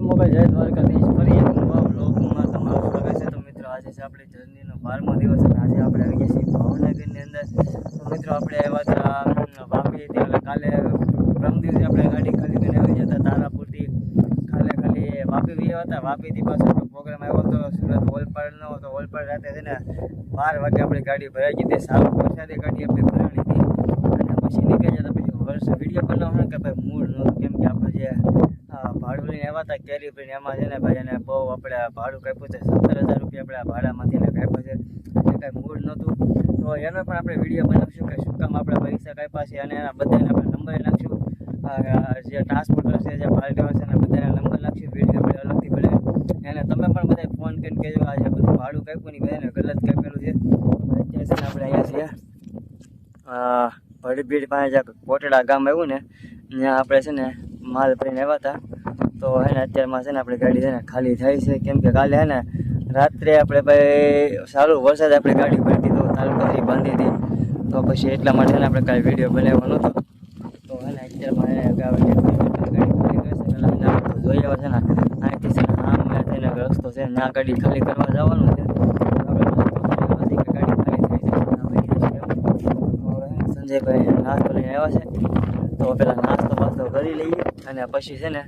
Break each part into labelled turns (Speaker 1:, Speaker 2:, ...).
Speaker 1: Mobile જય દ્વારકાધીશ. ફરી એક નવા બ્લોગમાં તમારું સ્વાગત છે. તો મિત્રો, આજે છે આપણી જર્નીનો બારમો દિવસ અને આજે આપણે આવી ગયા છીએ ભાવનગરની અંદર. તો મિત્રો, આપણે આવ્યા હતા વાપી. એટલે કાલે પ્રમ દિવસે આપણે ગાડી ખાલી આવી ગયા હતા તારાપુરથી. કાલે ખાલી વાપી ગયા હતા. વાપીથી પાછો પ્રોગ્રામ આવ્યો હતો, સુરત ઓલપાડનો તો ઓલપાડ રાતે છે ને, બાર વાગે આપણી ગાડી ભરાઈ ગઈ હતી. સારું વરસાદે ગાડી આપણે ભરાણી હતી. અને પછી નીકળી જતા પછી વર્ષ વીડિયો બનાવવાનો કે ભાઈ મૂળ નહોતું. કેમ કે આપણે જે ભાડું લઈને આવ્યા હતા, કેરી પણ એમાં છે ને ભાઈ એને બહુ આપણે ભાડું કાપ્યું છે, સત્તર હજાર રૂપિયા આપણે આ ભાડામાંથી એને કાપ્યું છે. એ કાંઈ મૂળ નહોતું. તો એનો પણ આપણે વીડિયો બનાવશું કે શું કામ આપણે પૈસા કાપ્યા છે અને એના બધાને આપણે નંબર નાખશું. જે ટ્રાન્સપોર્ટર છે જે ભાડે છે ને બધાના નંબર નાખશું, વીડિયો આપણે અલગથી બનાવી એને તમે પણ બધા ફોન કરીને કહેજો, આ જે બધું ભાડું કાપ્યું નહીં બધાને ગલત કાપેલું છે. ને આપણે અહીંયા છીએ. ભડભીડ પાસે જ્યાં કોટડા ગામ આવ્યું ને, ત્યાં આપણે છે ને માલ ભરીને આવ્યા હતા. તો હે ને, અત્યારમાં છે ને આપણી ગાડી છે ને ખાલી થાય છે. કેમ કે કાલે હે ને, રાત્રે આપણે ભાઈ સારું વરસાદ આપણે ગાડી હતી તો તાલુકાથી બાંધી હતી. તો પછી એટલા માટે ને આપણે કાલે વીડિયો બનાવવાનો હતો તો હે ને, અત્યારમાં જોઈ આવ્યા છે ને, અહીંથી ને ને થઈને રસ્તો છે ત્યાં ગાડી ખાલી કરવા જવાનું છે. સંજયભાઈ નાસ્તો લઈને આવ્યા છે. તો પેલા નાસ્તો બાસ્તો કરી લઈએ અને પછી છે ને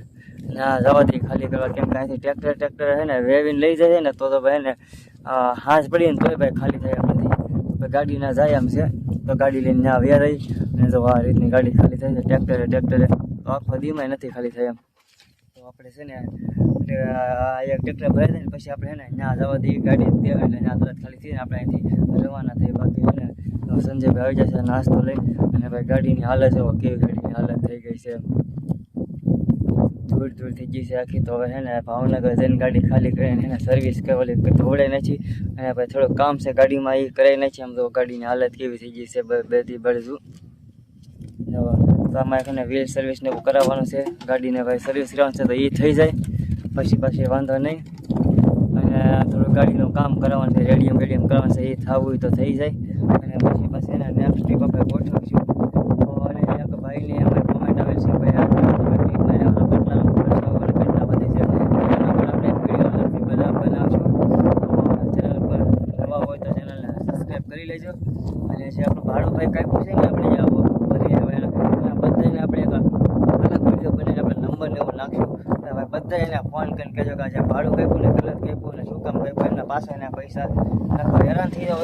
Speaker 1: ના જવાથી ખાલી કરવા કેમ કે અહીંથી ટ્રેક્ટર ટ્રેક્ટર હે ને વેવીને લઈ જાય ને, તો તો ભાઈ ને હાંસ હાંસ પડીને તોય ભાઈ ખાલી થાય એમ નથી. ગાડી ના જાય એમ છે, તો ગાડી લઈને ના વ્યા રહી, અને જો આ રીતની ગાડી ખાલી થાય છે, ટ્રેક્ટરે ટ્રેક્ટરે, તો આખો દીમાં નથી ખાલી થાય એમ. તો આપણે છે ને એક ટ્રેક્ટર ભરાઈ જાય ને, પછી આપણે ને, ત્યાં જવા દઈએ ગાડી દેવાય એટલે ત્યાં તરત ખાલી થઈને આપણે અહીંથી રવાના થઈ બાકી છે ને સંજયભાઈ આવી જશે નાસ્તો લઈ અને ભાઈ ગાડીની હાલત છે કેવી ગાડીની હાલત થઈ ગઈ છે ધૂળ ધૂળ થઈ ગઈ છે આખી. તો હવે છે ને ભાવનગર જઈને ગાડી ખાલી કરીને એને સર્વિસ કરવાની ધોળે નથી. અને પછી થોડું કામ છે ગાડીમાં એ કરાવી નથી. આમ તો ગાડીની હાલત કેવી થઈ ગઈ છે બ- બેથી બળજુ તો અમારે છે વ્હીલ સર્વિસ ને એવું કરાવવાનું છે. ગાડીને ભાઈ સર્વિસ કરવાનું છે તો એ થઈ જાય. પછી પછી વાંધો નહીં. અને થોડું ગાડીનું કામ કરાવવાનું છે. રેડિયમ રેડિયમ કરવાનું છે. એ થવું તો થઈ જાય. અને પછી પછી એના નેક્સ્ટ ટ્રીપ આપણે ગોઠવીશું તો અને એક ભાઈને અમે કોમેન્ટ આવે છે ભાઈ આ ટ્રીપ મારે આવવાનો કેટલા ખર્ચો અને કેટલા વધે છે એના પણ આપણે વીડિયો અલગથી બધા બનાવશું તો ચેનલ પર નવા હોય તો ચેનલને સબસ્ક્રાઈબ કરી લેજો અને જે આપણું ભાડું ભાઈ કાપ્યું છે ને આપણે જે આવો ભરી હવે એના બધાને આપણે એક અલગ વીડિયો બનાવીને આપણે નંબર ને એવું નાખશું હવે બધા એને ફોન કરીને કહેજો કે આજે ભાડું કાપ્યું ને ગલત કાપ્યું ને શું કામ કાપ્યું, એમના પાસે એના પૈસા નાખવા હેરાન થઈ એના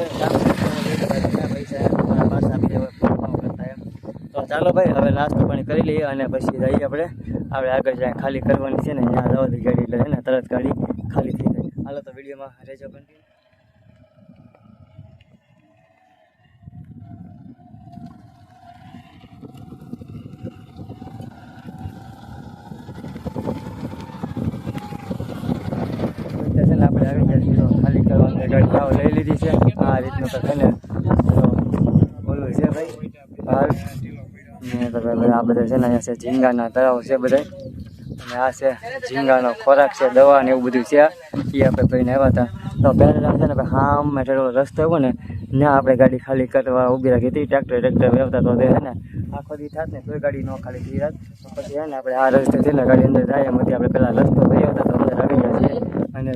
Speaker 1: પૈસા પાસે આપી દેવા એમ. તો ચાલો ભાઈ, હવે નાસ્તો પાણી કરી લઈએ અને પછી જઈએ આપણે. આપણે આગળ જ્યાં, ખાલી કરવાની છે ને ત્યાં જવાથી ગાડી એટલે ને, તરત ગાડી ખાલી થઈ જાય. હાલો તો વિડીયોમાં રહેજો કન્ટિન્યુ છે ને આપણે આવી છીએ તો ગાડી લઈ લીધી છે આ રીતનું ને તો છે ભાઈ ભાવ ને તો ભાઈ આ બધા છે ને અહીંયા છે ઝીંગાના તળાવ છે બધા અને આ છે ઝીંગાનો ખોરાક છે દવા ને એવું બધું છે એ આપણે ભાઈને આવ્યા હતા તો પહેલાં છે ને ભાઈ હામ મેટેરો રસ્તો આવ્યો ને ના આપણે ગાડી ખાલી કરવા ઊભી રાખી હતી ટ્રેક્ટર ટ્રેક્ટર વ્યવતા તો તે ને આખો દી થાત ને કોઈ ગાડી ન ખાલી થઈ રાત પછી હે ને આપણે આ રસ્તે છે ને, ગાડી અંદર જાય એમાંથી આપણે પહેલાં રસ્તો થયો હતા તો અંદર આવી ગયા છીએ અને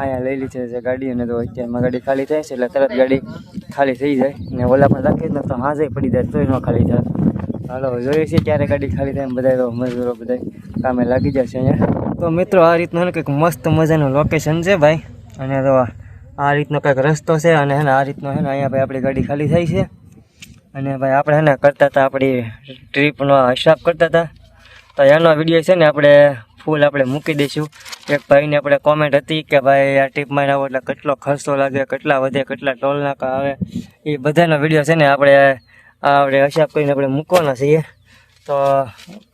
Speaker 1: અહીંયા લઈ લીધી છે ગાડી અને તો અત્યારમાં ગાડી ખાલી થાય છે એટલે તરત ગાડી ખાલી થઈ જાય. ને ઓલા પણ રાખી તો હાજે પડી જાય, તોય ન ખાલી થાય. હાલો, જોઈએ છીએ ક્યારે ગાડી ખાલી થાય બધા મજૂરો બધા કામે લાગી જશે અહીંયા. તો મિત્રો, આ રીતનું કંઈક મસ્ત મજાનું લોકેશન છે ભાઈ. અને તો આ રીતનો કંઈક રસ્તો છે અને હે આ રીતનો હે ને અહીંયા ભાઈ આપણી ગાડી ખાલી થાય છે. અને ભાઈ આપણે એને કરતા હતા આપણી ટ્રીપનો હિસાબ કરતા હતા. તો એનો વીડિયો છે ને આપણે ફૂલ આપણે મૂકી દઈશું. એક ભાઈને આપણે કોમેન્ટ હતી કે ભાઈ, આ ટ્રીપમાં આવો એટલે કેટલો ખર્ચો લાગે, કેટલા વધે, કેટલા ટોલ નાકા આવે? એ બધાનો વીડિયો છે ને આપણે આપણે હિસાબ કરીને આપણે મૂકવાના છીએ. તો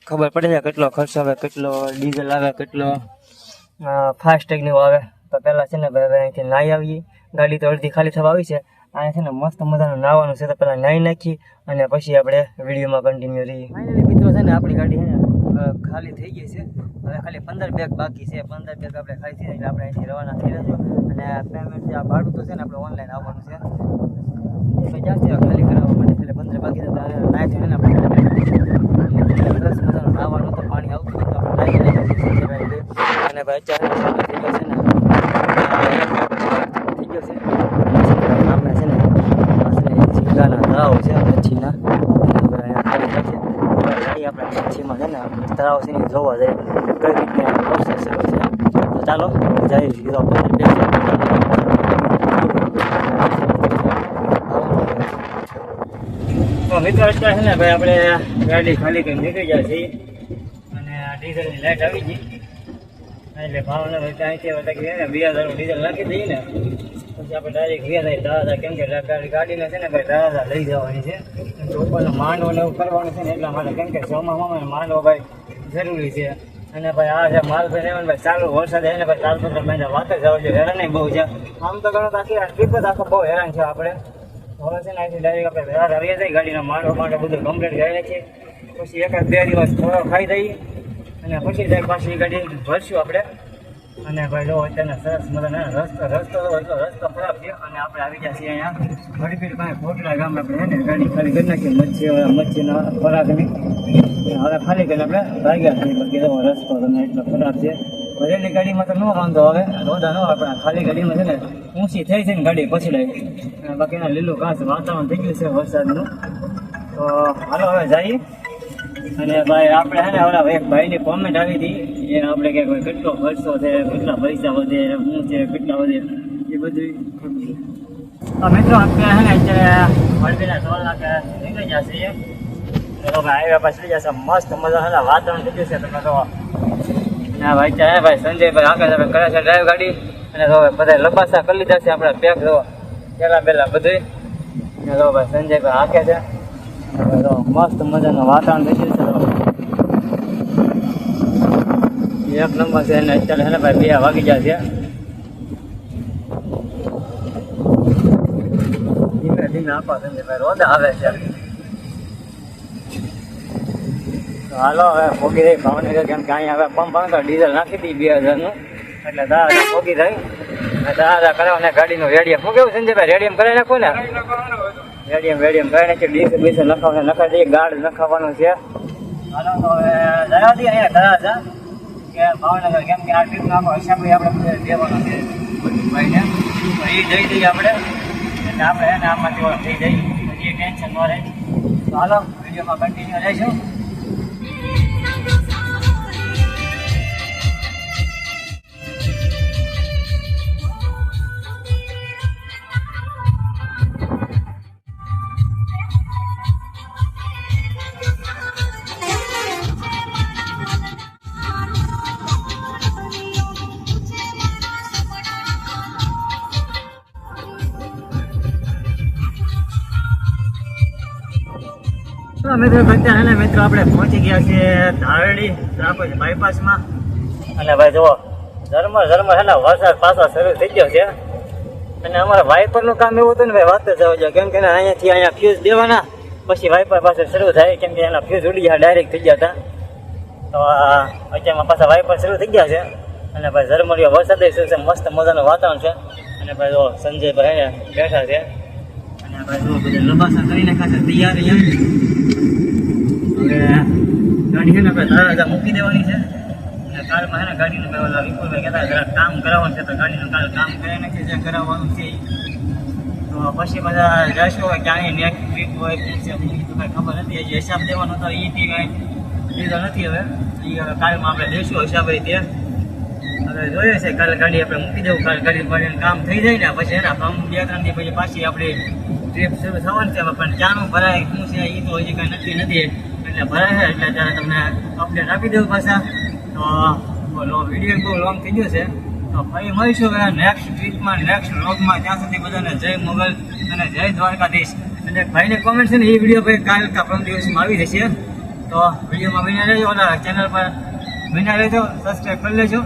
Speaker 1: ખબર પડે છે કેટલો ખર્ચો આવે, કેટલો ડીઝલ આવે, કેટલો ફાસ્ટેગ ને એવું આવે. તો પહેલાં છે ને ભાઈ અહીંથી નાહી આવીએ. ગાડી તો અડધી ખાલી થવા આવી છે. અહીંયા છે ને મસ્ત મજાનું નાહવાનું છે. તો પહેલાં નાહી નાખી અને પછી આપણે વિડીયોમાં કન્ટિન્યુ રહીએ. મિત્રો છે ને આપણી ગાડી છે ને ખાલી થઈ ગઈ છે. હવે ખાલી પંદર બેગ બાકી છે. પંદર બેગ આપણે ખાલી થઈ એટલે આપણે અહીંથી રવાના થઈ જશું. અને પેમેન્ટ જે આ ભાડું તો છે ને, આપણે ઓનલાઈન આવવાનું છે. તો જ્યાં છે? ખાલી કરાવવા માટે એટલે પંદર બાકી છે નાય આપણે સરસ તો પાણી આવતું તો આપણે છીએ. અને ભાઈ અત્યારે થઈ છે ને. થઈ ગયો છે. ને તળાવ છે મચ્છીના અને હવે અહીંયા ખાલી થાય છે આપણે છે ને તળાવ છે જોવા જાય કઈ રીતની પ્રોસેસ છે તો ચાલો જઈએ તો મિત્રો અત્યારે છે ને ભાઈ આપણે ગાડી ખાલી કરી નીકળી જાય છીએ અને આ ડીઝલની લાઇટ આવી ગઈ એટલે ભાવનગર ને બે હજાર ડીઝલ નાખી દઈએ ને પછી આપણે ડાયરેક્ટ વ્યા થાય દાદા કેમ કે ગાડી ગાડીને છે ને ભાઈ દાદા લઈ જવાની છે. ઉપરનો માંડવો ને એવું કરવાનું છે ને એટલા માટે કેમ કે ચોમાસામાં માંડવો ભાઈ જરૂરી છે. અને ભાઈ આ છે માલ ભાઈ રહેવાનું ભાઈ ચાલુ વરસાદ એને ભાઈ ચાર પંદર મહિના વાત જ આવે છે, હેરાન બહુ છે. આમ તો તો આખી આ ટ્રીપ આખો બહુ હેરાન છે આપણે. હવે આપણે રાત આવી જાય ગાડીના માંડવો માટે બધું કમ્પ્લીટ કરી નાખીએ. પછી એકાદ બે દિવસ થોડો ખાઈ દઈએ. અને પછી જાય પાછી ગાડી ભરશું આપણે. અને ભાઈ જો અત્યારના સરસ મજાના રસ્તો રસ્તો તો એટલો રસ્તો ખરાબ છે અને આપણે આવી ગયા છીએ અહીંયા વડીપીર પાસે કોટડા ગામ આપણે એને ગાડી ખાલી કરી નાખીએ મચ્છી મચ્છીના ખોરાકની હવે ખાલી કરીને આપણે ભાગ્યા છીએ. બાકી એવો રસ્તો તમને એટલો ખરાબ છે. ભરેલી ગાડીમાં તો ન વાંધો હવે રોદા ન આવે, પણ ખાલી ગાડીમાં છે ને ઊંચી થઈ છે ને ગાડી પછી લાગી અને બાકીના લીલું ઘાસ વાતાવરણ થઈ ગયું છે વરસાદનું. તો હાલો, હવે જઈએ. અને ભાઈ, આપણે હે ને ઓલા એક ભાઈની કોમેન્ટ આવી હતી. એ આપણે કે કોઈ કેટલો ખર્ચો છે, કેટલા પૈસા વધે, શું છે, કેટલા વધે, એ બધું મિત્રો, આપણે હે ને અત્યારે વડબીના ટોલ નાકે નીકળી જશે તો ભાઈ હાઈવે જશે. મસ્ત મજા હે વાતાવરણ થઈ તમે તો. ભાઈ ત્યાં ભાઈ સંજયભાઈ આગળ તમે કરે છે ડ્રાઈવ અને તો બધા લબાસા કરી લીધા છે આપણે પેક જો પહેલાં પહેલાં બધું ભાઈ સંજયભાઈ હાકે છે. મસ્ત મજાનું વાતાવરણ બેસી છે એક નંબર છે અને અત્યારે છે ને ભાઈ બે વાગી જાય છે. ધીમે ધીમે આપા સંજયભાઈ રોજ આવે છે. હાલો હવે ભોગી રહી ભાવનગર, કેમ કે અહીંયા હવે પંપ તો ડીઝલ નાખી દી બે હજારનું. એટલે દાદા ભોગી થઈ. દાદા દાદા કરાવને ગાડીનું રેડિયમ. શું કેવું સંજયભાઈ, રેડિયમ કરી નાખું ને? રેડિયમ રેડિયમ કરાવી નાખી ડીઝલ બીઝલ નખાવે નખાઈ દઈએ ગાર્ડ નખાવાનું છે. હાલો હવે જવા દઈએ અહીંયા ધરાજા કે ભાવનગર કેમ કે આ ટ્રીપ આખો હિસાબ આપણે દેવાનો છે. ભાઈને. એ દઈ દઈએ આપણે. એટલે આપણે એના આમાંથી થઈ જઈએ એ ટેન્શન ન રહે. હાલો, વિડીયોમાં કન્ટિન્યુ રહીશું. મિત્રો અત્યારે મિત્રો, આપણે પહોંચી ગયા છે ધારડી ત્રાપજ બાયપાસમાં અને ભાઈ જુઓ ધર્મ ધર્મ છે વરસાદ પાછો શરૂ થઈ ગયો છે. અને અમારા વાઇપરનું કામ એવું હતું ને ભાઈ, વાત જ આવજો કેમ કે અહીંયાથી અહીંયા ફ્યુઝ દેવાના, પછી વાઇપર પાસે શરૂ થાય. કેમ એના ફ્યુઝ ઉડી ગયા ડાયરેક્ટ થઈ ગયા હતા. તો અત્યારમાં પાછા વાઇપર શરૂ થઈ ગયા છે. અને ભાઈ ઝરમરીયો વરસાદ છે? મસ્ત મજાનું વાતાવરણ છે. અને ભાઈ જો સંજયભાઈ બેઠા છે. અને ભાઈ જો બધા લબાસા કરી નાખ્યા તૈયાર હવે મૂકી દેવાની છે. કાલમાં છે ગાડીનું કહેતા કામ કરાવવાનું છે. તો ગાડીનું કાલ કામ કરે નાખીએ કરાવવાનું છે તો પછી બધા જશું હોય ક્યાંય નેક્સ્ટ ટ્રીપ હોય છે તો ખબર નથી. હજી હિસાબ દેવાનો હતો એ થી કાંઈ લીધો નથી હવે. એ કાલમાં આપણે દઈશું હિસાબ એ હવે જોઈએ છે, કાલે ગાડી આપણે મૂકી દેવું. કાલે ગાડી પાડીને કામ થઈ જાય ને, પછી એના કામ પછી પાછી આપણી ટ્રીપ શરૂ થવાની છે. પણ ક્યાંનું ભરાય શું છે એ તો હજી કાંઈ નક્કી નથી. એટલે ભરાય છે, એટલે ત્યારે તમને અપડેટ આપી દઉં પાછા. તો વીડિયો બહુ લોંગ થઈ ગયો છે. તો ફરી મળીશું હવે નેક્સ્ટ વીકમાં નેક્સ્ટ વ્લોગમાં ત્યાં સુધી બધાને જય મોગલ અને જય દ્વારકાધીશ. અને ભાઈને કોમેન્ટ છે ને, એ વીડિયો ભાઈ કાલ કા પરમ દિવસમાં આવી જશે. તો વિડીયોમાં બન્યા રહેજો ઓલા ચેનલ પર બન્યા રહેજો સબસ્ક્રાઈબ કરી લેજો.